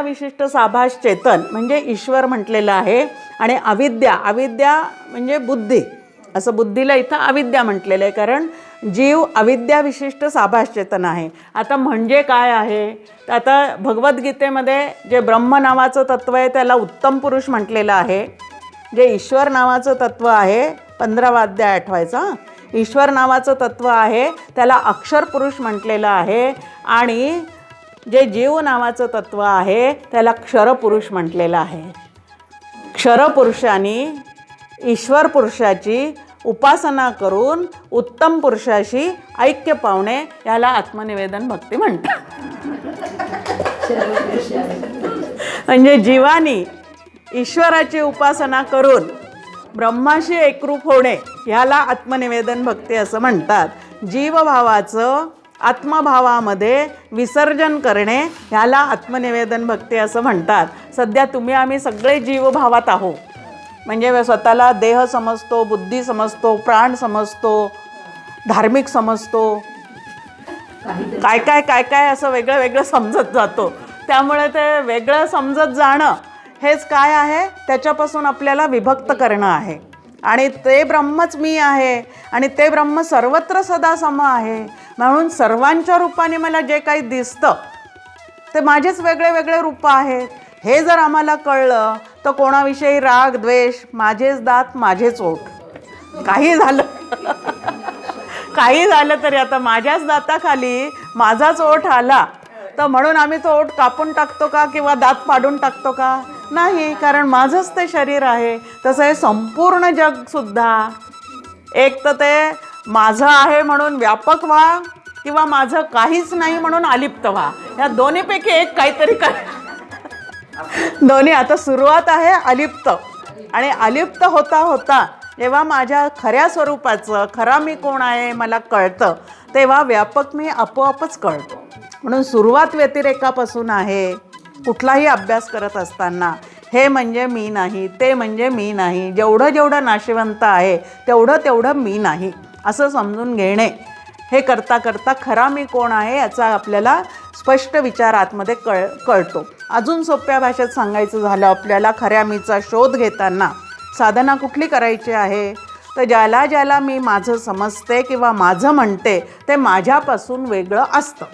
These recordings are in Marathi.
विशिष्ट साभास चेतन म्हणजे ईश्वर म्हटलेलं आहे आणि अविद्या अविद्या म्हणजे बुद्धी. असं बुद्धीला इथं अविद्या म्हटलेलं आहे कारण जीव अविद्या विशिष्ट साभास चेतन आहे. आता म्हणजे काय आहे? तर आता भगवद्गीतेमध्ये जे ब्रह्म नावाचं तत्व आहे त्याला उत्तम पुरुष म्हटलेलं आहे. जे ईश्वर नावाचं तत्व आहे पंधरावा अध्याय आठवायचा. ईश्वर नावाचं तत्व आहे त्याला अक्षर पुरुष म्हटलेलं आहे. आणि जे जीव नावाचं तत्व आहे त्याला क्षरपुरुष म्हटलेलं आहे. क्षरपुरुषाने ईश्वर पुरुषाची उपासना करून उत्तम पुरुषाशी ऐक्य पावणे याला आत्मनिवेदन भक्ती म्हणतात. म्हणजे जीवानी ईश्वराची उपासना करून ब्रह्माशी एकरूप होणे ह्याला आत्मनिवेदन भक्ती असं म्हणतात. जीवभावाचं आत्मभावामध्ये विसर्जन करणे ह्याला आत्मनिवेदन भक्ती असं म्हणतात. सध्या तुम्ही आम्ही सगळे जीवभावात आहोत. म्हणजे स्वतःला देह समजतो बुद्धी समजतो प्राण समजतो धार्मिक समजतो. काय काय काय काय असं वेगळं वेगळं समजत जातो. त्यामुळे ते वेगळं समजत जाणं हेच काय आहे? त्याच्यापासून आपल्याला विभक्त करणं आहे. आणि ते ब्रह्मच मी आहे. आणि ते ब्रह्म सर्वत्र सदा सम आहे. म्हणून सर्वांच्या रूपाने मला जे काही दिसतं ते माझेच वेगळे वेगळे रूप आहेत. हे जर आम्हाला कळलं तर कोणाविषयी राग द्वेष माझेच दात माझेच ओठ. काही झालं काही झालं तरी आता माझ्याच दाताखाली माझाच ओठ आला तर म्हणून आम्ही तो ओठ कापून टाकतो का किंवा दात पाडून टाकतो का? नाही कारण माझंच ते शरीर आहे. तसं हे संपूर्ण जगसुद्धा एक तर ते माझं आहे म्हणून व्यापक व्हा किंवा माझं काहीच नाही म्हणून अलिप्त व्हा. या दोन्हीपैकी एक काहीतरी कर दोन्ही आता सुरुवात आहे अलिप्त. आणि अलिप्त होता होता जेव्हा माझ्या खऱ्या स्वरूपाचं खरा मी कोण आहे मला कळतं तेव्हा व्यापक मी आपोआपच कळतो. म्हणून सुरुवात व्यतिरेकापासून आहे. कुठलाही अभ्यास करत असताना हे म्हणजे मी नाही ते म्हणजे मी नाही. जेवढं जेवढं नाशिवंत आहे तेवढं तेवढं मी नाही. असं समजून घेणे हे करता करता खरा मी कोण आहे याचा आपल्याला स्पष्ट विचार आतमध्ये कळ कळतो. अजून सोप्या भाषेत सांगायचं झालं आपल्याला खऱ्या मीचा शोध घेताना साधना कुठली करायची आहे? तर ज्याला ज्याला मी माझं समजते किंवा माझं म्हणते ते माझ्यापासून वेगळं असतं.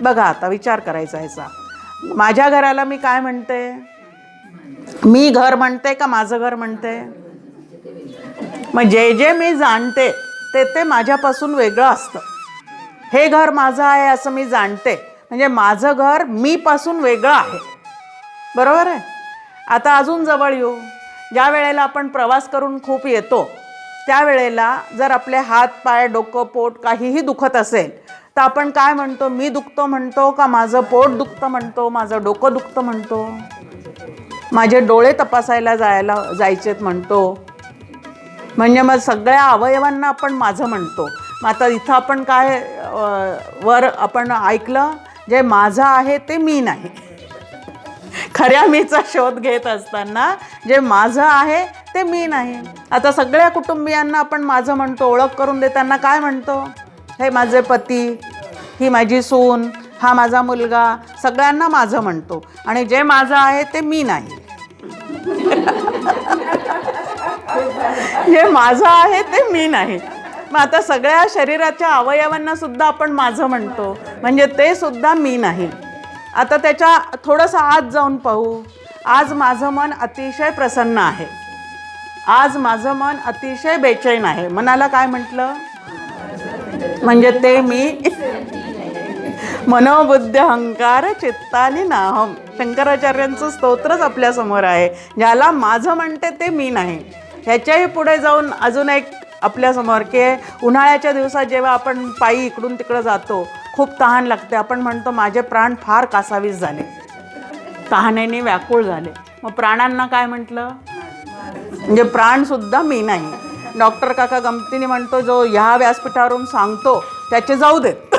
बघा आता विचार करायचा ह्याचा माझ्या घराला मी काय म्हणते? मी घर म्हणते का माझं घर म्हणते? मग जे जे मी जाणते ते ते माझ्यापासून वेगळं असतं. हे घर माझं आहे असं मी जाणते. म्हणजे माझं घर मीपासून वेगळं आहे. बरोबर आहे? आता अजून जवळ येऊ. ज्या वेळेला आपण प्रवास करून खूप येतो त्यावेळेला जर आपले हात पाय डोकं पोट काहीही दुखत असेल तर आपण काय म्हणतो? मी दुखतो म्हणतो का माझं पोट दुखतं म्हणतो? माझं डोकं दुखतं म्हणतो? माझे डोळे तपासायला जायला जायचेत म्हणतो? म्हणजे मग सगळ्या अवयवांना आपण माझं म्हणतो. मग आता इथं आपण काय वर आपण ऐकलं जे माझं आहे ते मी नाही. खऱ्या मीचा शोध घेत असताना जे माझं आहे ते मी नाही. आता सगळ्या कुटुंबियांना आपण माझं म्हणतो ओळख करून देताना काय म्हणतो? हे माझे पती ही माझी सून हा माझा मुलगा सगळ्यांना माझं म्हणतो. आणि जे माझं आहे ते मी नाही. जे माझं आहे ते मी नाही. मग आता सगळ्या शरीराच्या अवयवांना सुद्धा आपण माझं म्हणतो. म्हणजे ते सुद्धा मी नाही. आता त्याच्या थोडंसं आत जाऊन पाहू. आज माझं मन अतिशय प्रसन्न आहे. आज माझं मन अतिशय बेचैन आहे. मनाला काय म्हटलं? म्हणजे ते मी मनोबुद्ध अहंकार चित्तानी नाहम. शंकराचार्यांचं स्तोत्रच आपल्यासमोर आहे. ज्याला माझं म्हणते ते मी नाही. ह्याच्याही पुढे जाऊन अजून एक आपल्यासमोर की उन्हाळ्याच्या दिवसात जेव्हा आपण पायी इकडून तिकडं जातो खूप तहान लागते. आपण म्हणतो माझे प्राण फार कासावीस झाले. तहानेने व्याकुळ झाले. मग प्राणांना काय म्हटलं? म्हणजे प्राणसुद्धा मी नाही. डॉक्टर काका गमतीने म्हणतो जो ह्या व्यासपीठावरून सांगतो त्याचे जाऊ देत.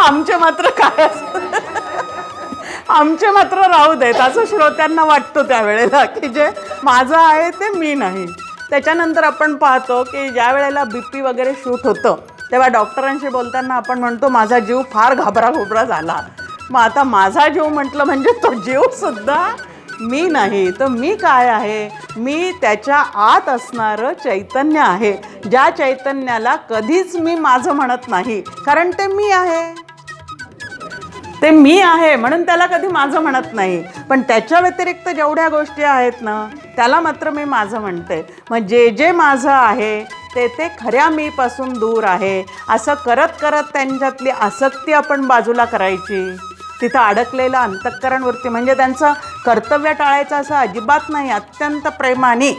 आमचे मात्र काय असतं? आमचे मात्र राहू देत असं श्रोत्यांना वाटतो त्यावेळेला की जे माझं आहे ते मी नाही. त्याच्यानंतर आपण पाहतो की ज्या वेळेला बी पी वगैरे शूट होतं तेव्हा डॉक्टरांशी बोलताना आपण म्हणतो माझा जीव फार घाबरा घोबरा झाला. मग आता माझा जीव म्हटलं म्हणजे तो जीवसुद्धा मी नाही. तर मी काय आहे? मी त्याच्या आत असणारं चैतन्य आहे. ज्या चैतन्याला कधीच मी माझं म्हणत नाही. कारण ते मी आहे. ते मी आहे म्हणून त्याला कधी माझं म्हणत नाही. पण त्याच्या व्यतिरिक्त जेवढ्या गोष्टी आहेत ना त्याला मात्र मी माझं म्हणते. मग जे जे माझं आहे ते ते खऱ्या मीपासून दूर आहे. असं करत करत त्यांच्यातली आसक्ती आपण बाजूला करायची. तिथं अडकलेलं अंतःकरणवृत्ती म्हणजे त्यांचं कर्तव्य टाळायचं असं अजिबात नाही अत्यंत प्रेमाने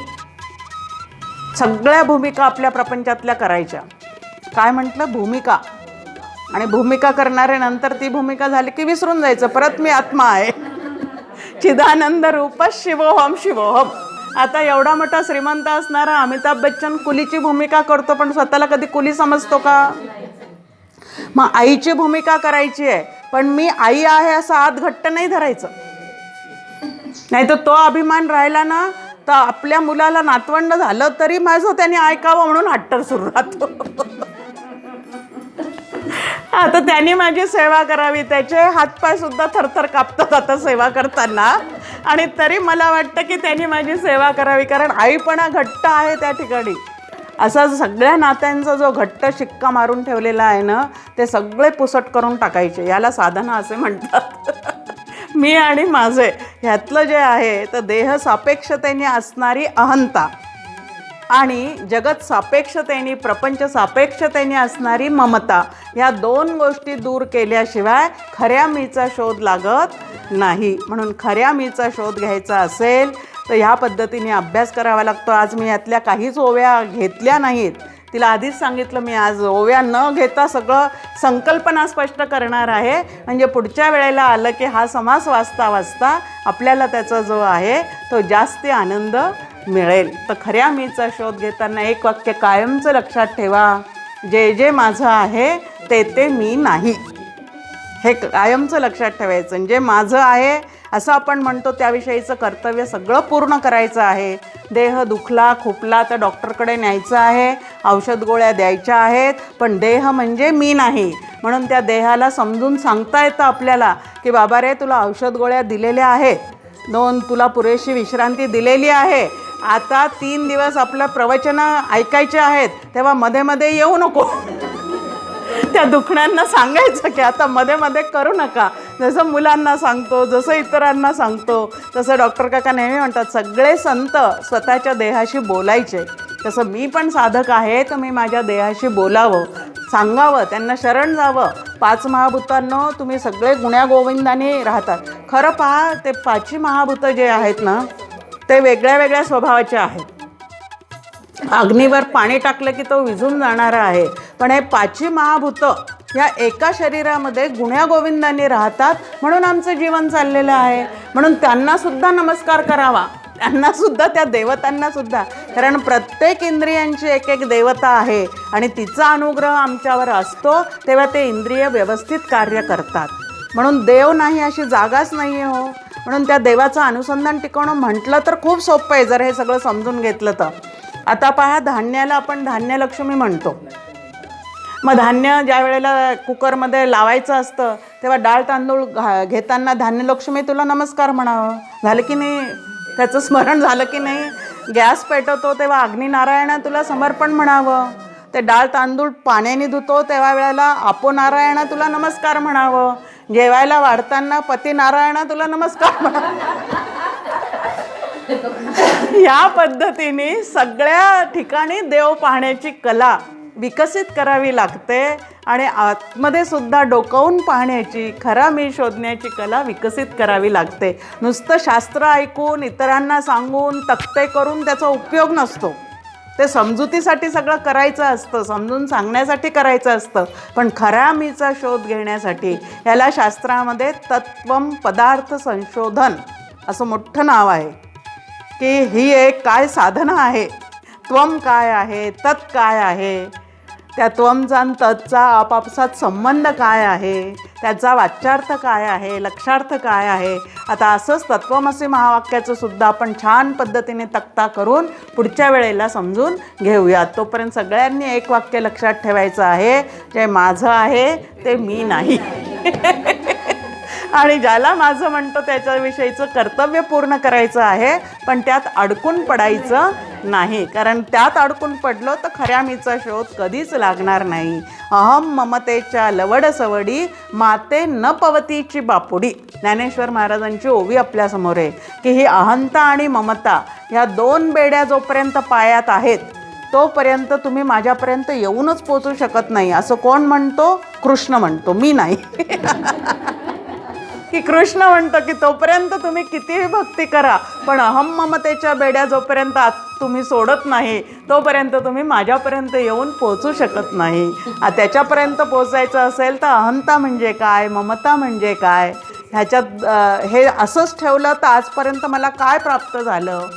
सगळ्या भूमिका आपल्या प्रपंचातल्या करायच्या. काय म्हटलं? भूमिका. आणि भूमिका करणारे नंतर ती भूमिका झाली की विसरून जायचं. परत मी आत्मा आहे. चिदानंद रूप शिवोहम शिवोहम. आता एवढा मोठा श्रीमंत असणारा अमिताभ बच्चन कुलीची भूमिका करतो पण स्वतःला कधी कुली समजतो का? मग आईची भूमिका करायची आहे पण मी आई आहे असं आत घट्ट नाही धरायचं. नाही तर तो अभिमान राहिला ना तर आपल्या मुलाला नातवंड झालं तरी माझं त्याने ऐकावं म्हणून हट्टर सुरू राहतो. आता त्याने माझी सेवा करावी त्याचे हातपाय सुद्धा थरथर कापतात आता सेवा करताना. आणि तरी मला वाटतं की त्यांनी माझी सेवा करावी कारण आईपणा घट्ट आहे त्या ठिकाणी. असा सगळ्या नात्यांचा जो घट्ट शिक्का मारून ठेवलेला आहे ना ते सगळे पुसट करून टाकायचे. याला साधना असे म्हणतात. मी आणि माझे ह्यातलं जे आहे तर देह सापेक्षतेने असणारी अहंता. आणि जगत सापेक्षतेने प्रपंच सापेक्षतेने असणारी ममता या दोन गोष्टी दूर केल्याशिवाय खऱ्या मीचा शोध लागत नाही. म्हणून खऱ्या मीचा शोध घ्यायचा असेल तर ह्या पद्धतीने अभ्यास करावा लागतो. आज मी यातल्या काहीच ओव्या घेतल्या नाहीत. तिला आधीच सांगितलं मी आज ओव्या न घेता सगळं संकल्पना स्पष्ट करणार आहे. म्हणजे पुढच्या वेळेला आलं की हा समास वाचता वाचता आपल्याला त्याचा जो आहे तो जास्त आनंद मिळेल. तर खऱ्या मीचा शोध घेताना एक वाक्य कायमचं लक्षात ठेवा. जे जे माझं आहे ते ते मी नाही. हे कायमचं लक्षात ठेवायचं. आणि जे माझं आहे असं आपण म्हणतो त्याविषयीचं कर्तव्य सगळं पूर्ण करायचं आहे. देह दुखला खुपला तर डॉक्टरकडे न्यायचं आहे. औषध गोळ्या द्यायच्या आहेत पण देह म्हणजे मी नाही. म्हणून त्या देहाला समजून सांगता येतं आपल्याला की बाबा रे तुला औषध गोळ्या दिलेल्या आहेत. दोन तुला पुरेशी विश्रांती दिलेली आहे. आता तीन दिवस आपलं प्रवचनं ऐकायचे आहेत तेव्हा मध्ये मध्ये येऊ नको. त्या दुखण्यांना सांगायचं की आता मध्ये मध्ये करू नका. जसं मुलांना सांगतो जसं इतरांना सांगतो तसं डॉक्टर काका नेहमी म्हणतात सगळे संत स्वतःच्या देहाशी बोलायचे. तसं मी पण साधक आहे तर मी माझ्या देहाशी बोलावं सांगावं त्यांना शरण जावं. पाच महाभूतांनो तुम्ही सगळे गुण्या गोविंदाने राहतात खरं पहा ते पाचही महाभूतं जे आहेत ना ते वेगळ्या वेगळ्या स्वभावाचे आहेत. अग्नीवर पाणी टाकलं की तो विझून जाणारा आहे. पण हे पाची महाभूतं या एका शरीरामध्ये गुण्यागोविंदांनी राहतात म्हणून आमचं जीवन चाललेलं आहे. म्हणून त्यांनासुद्धा नमस्कार करावा. त्यांनासुद्धा त्या देवतांनासुद्धा कारण प्रत्येक इंद्रियांची एक एक देवता आहे आणि तिचा अनुग्रह आमच्यावर असतो तेव्हा ते इंद्रिय व्यवस्थित कार्य करतात. म्हणून देव नाही अशी जागाच नाही आहे हो. म्हणून त्या देवाचं अनुसंधान टिकवणं म्हटलं तर खूप सोपं आहे जर हे सगळं समजून घेतलं तर. आता पहा धान्याला आपण धान्यलक्ष्मी म्हणतो. मग धान्य ज्या वेळेला कुकरमध्ये लावायचं असतं तेव्हा डाळ तांदूळ घा घेताना धान्यलक्ष्मी तुला नमस्कार म्हणावं. झालं की नाही? त्याचं स्मरण झालं की नाही? गॅस पेटवतो तेव्हा अग्निनारायण तुला समर्पण म्हणावं. ते डाळ तांदूळ पाण्याने धुतो तेव्हा वेळेला आपो नारायण तुला नमस्कार म्हणावं. जेवायला वाढताना पती नारायणा तुला नमस्कार. या पद्धतीने सगळ्या ठिकाणी देव पाहण्याची कला विकसित करावी लागते आणि आतमध्ये सुद्धा डोकावून पाहण्याची खरा मी शोधण्याची कला विकसित करावी लागते. नुसतं शास्त्र ऐकून इतरांना सांगून तक्ते करून त्याचा उपयोग नसतो. ते समजुतीसाठी सगळं करायचं असतं समजून सांगण्यासाठी करायचं असतं. पण खऱ्या मीचा शोध घेण्यासाठी याला शास्त्रामध्ये तत्वम पदार्थ संशोधन असं मोठं नाव आहे. की ही एक काय साधना आहे? त्वम काय आहे? तत् काय आहे? त्या त्वमचा आणि तत्चा आपापसात संबंध काय आहे? त्याचा वाच्यार्थ काय आहे? लक्षार्थ काय आहे? आता असंच तत्वमसी महावाक्याचं सुद्धा आपण छान पद्धतीने तक्ता करून पुढच्या वेळेला समजून घेऊयात. तोपर्यंत सगळ्यांनी एक वाक्य लक्षात ठेवायचं आहे. जे माझं आहे ते मी नाही. आणि ज्याला माझं म्हणतो त्याच्याविषयीचं कर्तव्य पूर्ण करायचं आहे पण त्यात अडकून पडायचं नाही. कारण त्यात अडकून पडलो तर खऱ्या मीचा शोध कधीच लागणार नाही. अहम ममतेच्या लवडसवडी माते न पवतीची बापुडी. ज्ञानेश्वर महाराजांची ओवी आपल्यासमोर आहे की ही अहंता आणि ममता ह्या दोन बेड्या जोपर्यंत पायात आहेत तोपर्यंत तुम्ही माझ्यापर्यंत येऊनच पोचू शकत नाही. असं कोण म्हणतो? कृष्ण म्हणतो. मी नाही. की कृष्ण म्हणतो की तोपर्यंत तुम्ही कितीही भक्ती करा पण अहम ममतेच्या बेड्या जोपर्यंत तुम्ही सोडत नाही तोपर्यंत तुम्ही माझ्यापर्यंत येऊन पोचू शकत नाही. त्याच्यापर्यंत पोचायचं असेल तर अहंता म्हणजे काय ममता म्हणजे काय? ह्याच्यात हे असंच ठेवलं तर आजपर्यंत मला काय प्राप्त झालं?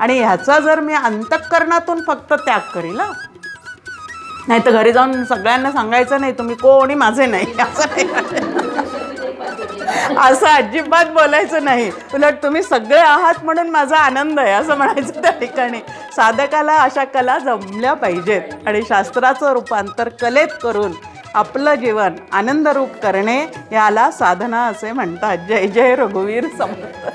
आणि ह्याचा जर मी अंतःकरणातून फक्त त्याग करील? नाही तर घरी जाऊन सगळ्यांना सांगायचं नाही तुम्ही कोणी माझे नाही असं नाही. असं अजिबात बोलायचं नाही. उलट तुम्ही सगळे आहात म्हणून माझा आनंद आहे असं म्हणायचं त्या ठिकाणी. साधकाला अशा कला जमल्या पाहिजेत आणि शास्त्राचं रूपांतर कलेत करून आपलं जीवन आनंदरूप करणे याला साधना असे म्हणतात. जय जय रघुवीर समर्थ.